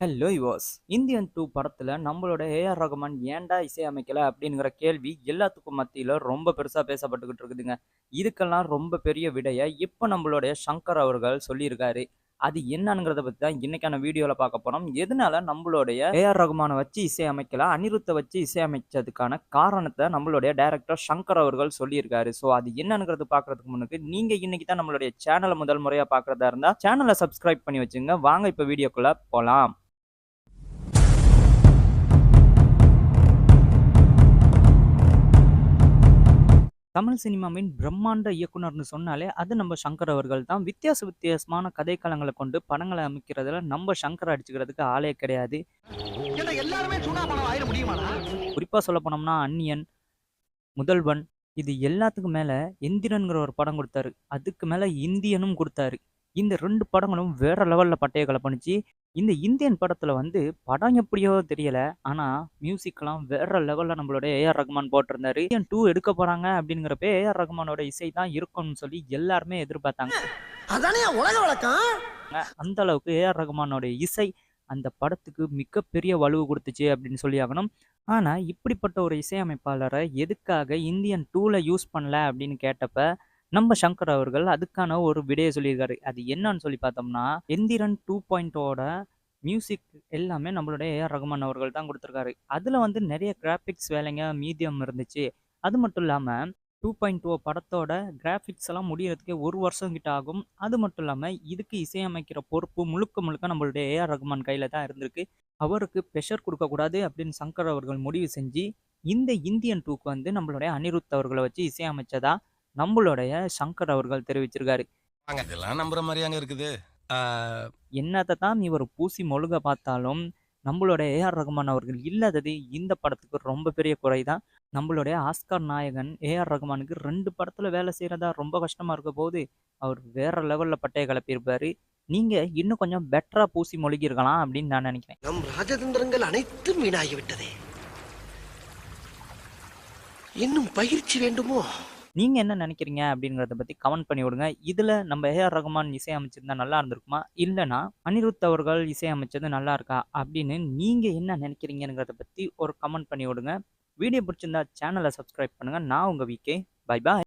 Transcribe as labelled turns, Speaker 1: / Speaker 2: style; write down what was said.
Speaker 1: Hello yours Indian two படத்தில் நம்மளோட AR Rahman ஏன்டா இசையமைக்கல அப்படிங்கிற கேள்வி எல்லாத்துக்கும் மத்தியில் ரொம்ப பெருசாக பேசப்பட்டுக்கிட்டு இருக்குதுங்க. இதுக்கெல்லாம் ரொம்ப பெரிய விடையை இப்போ நம்மளுடைய சங்கர் அவர்கள் சொல்லியிருக்காரு. அது என்னங்கிறத பற்றி தான் இன்னைக்கான வீடியோவில் பார்க்க போகிறோம் எதனால நம்மளுடைய ஏஆர் ரகுமானை வச்சு இசையமைக்கல அனிருத்தை வச்சு இசையமைச்சதுக்கான காரணத்தை நம்மளுடைய டைரக்டர் சங்கர் அவர்கள் சொல்லியிருக்காரு. ஸோ அது என்னங்கிறது பார்க்கறதுக்கு முன்னுக்கு நீங்கள் இன்னைக்கு தான் நம்மளுடைய சேனலை முதல் முறையாக பார்க்குறதா இருந்தால் சேனலை சப்ஸ்கிரைப் பண்ணி வச்சுங்க. வாங்க இப்போ வீடியோக்குள்ளே போகலாம் தமிழ் சினிமாவின் பிரம்மாண்ட இயக்குனர்னு சொன்னாலே அது நம்ம சங்கர் அவர்கள் தான். வித்தியாச வித்தியாசமான கதைக்களங்களை கொண்டு படங்களை அமைக்கிறதுல நம்ம சங்கர் அடிச்சுக்கிறதுக்கு ஆளே கிடையாது. குறிப்பாக சொல்ல போனோம்னா அந்நியன் முதல்வன் இது எல்லாத்துக்கும் மேலே எந்திரன்கிற ஒரு படம் கொடுத்தாரு. அதுக்கு மேலே இந்தியனும் கொடுத்தாரு. இந்த ரெண்டு படங்களும் வேற லெவலில் பட்டைய கலப்பணிச்சு இந்த இந்தியன் படத்தில் வந்து படம் எப்படியோ தெரியல. ஆனால் மியூசிக்லாம் வேற லெவலில் நம்மளோட ஏஆர் ரகுமான் போட்டிருந்தாரு. இந்தியன் டூ எடுக்க போகிறாங்க அப்படிங்கிறப்ப ஏஆர் ரகுமானோட இசை தான் இருக்கும்னு சொல்லி எல்லாருமே எதிர்பார்த்தாங்க.
Speaker 2: அதானே உலக வழக்கம்?
Speaker 1: அந்த அளவுக்கு ஏஆர் ரகுமானோட இசை அந்த படத்துக்கு மிகப்பெரிய வலுவு கொடுத்துச்சு அப்படின்னு சொல்லி ஆகணும். ஆனால் இப்படிப்பட்ட ஒரு இசையமைப்பாளரை எதுக்காக இந்தியன் டூவில் யூஸ் பண்ணல அப்படின்னு கேட்டப்ப நம்ம சங்கர் அவர்கள் அதுக்கான ஒரு விடையை சொல்லியிருக்காரு. அது என்னன்னு சொல்லி பார்த்தோம்னா எந்திரன் டூ பாயிண்டோட மியூசிக் எல்லாமே நம்மளுடைய ஏஆர் ரகுமான் அவர்கள் தான் கொடுத்துருக்காரு. அதில் வந்து நிறைய கிராஃபிக்ஸ் வேலைங்க மீதியம் இருந்துச்சு. அது மட்டும் இல்லாமல் டூ பாயிண்ட் டூ படத்தோட கிராஃபிக்ஸ் எல்லாம் முடியறதுக்கே ஒரு வருஷம் கிட்ட ஆகும். அது மட்டும் இல்லாமல் இதுக்கு இசையமைக்கிற பொறுப்பு முழுக்க முழுக்க நம்மளுடைய ஏஆர் ரகுமான் கையில் தான் இருந்திருக்கு. அவருக்கு ப்ரெஷர் கொடுக்கக்கூடாது அப்படின்னு சங்கர் அவர்கள் முடிவு செஞ்சு இந்த இந்தியன் டூக்கு வந்து நம்மளுடைய அனிருத் அவர்களை வச்சு இசையமைச்சதா நம்மளுடைய சங்கர் அவர்கள் தெரிவிச்சிருக்காரு.
Speaker 3: வாங்க. இதெல்லாம் நம்புற மாதிரியாங்க இருக்குது.
Speaker 1: என்னத்தை தான் இவர் பூசி மொழுக பார்த்தாலும் நம்மளோட ஏஆர் ரகுமான் அவர்கள் இல்லாதது இந்த படத்துக்கு ரொம்ப பெரிய குறை தான் நம்மளுடைய ஆஸ்கார் நாயகன் ஏஆர் ரகுமானுக்கு ரெண்டு படத்தில் வேலை செய்கிறதா ரொம்ப கஷ்டமாக இருக்க போது அவர் வேற லெவலில் பட்டைய கிளப்பியிருப்பாரு நீங்கள் இன்னும் கொஞ்சம் பெட்டராக பூசி மொழிகிருக்கலாம் அப்படின்னு நான் நினைக்கிறேன்.
Speaker 2: நம் ராஜதந்திரங்கள் அனைத்தும் வீணாகிவிட்டதே. இன்னும் பயிற்சி வேண்டுமோ?
Speaker 1: நீங்கள் என்ன நினைக்கிறீங்க அப்படிங்கிறத பற்றி கமெண்ட் பண்ணி விடுங்க. இதில் நம்ம ஏஆர் ரகுமான் இசையமைச்சிருந்தா நல்லா இருந்திருக்குமா? இல்லைனா அனிருத் அவர்கள் இசையமைச்சது நல்லா இருக்கா? அப்படின்னு நீங்கள் என்ன நினைக்கிறீங்கிறத பற்றி ஒரு கமெண்ட் பண்ணி விடுங்க. வீடியோ பிடிச்சிருந்தா சேனலை சப்ஸ்கிரைப் பண்ணுங்கள் நான் உங்கள் விகே பை பாய்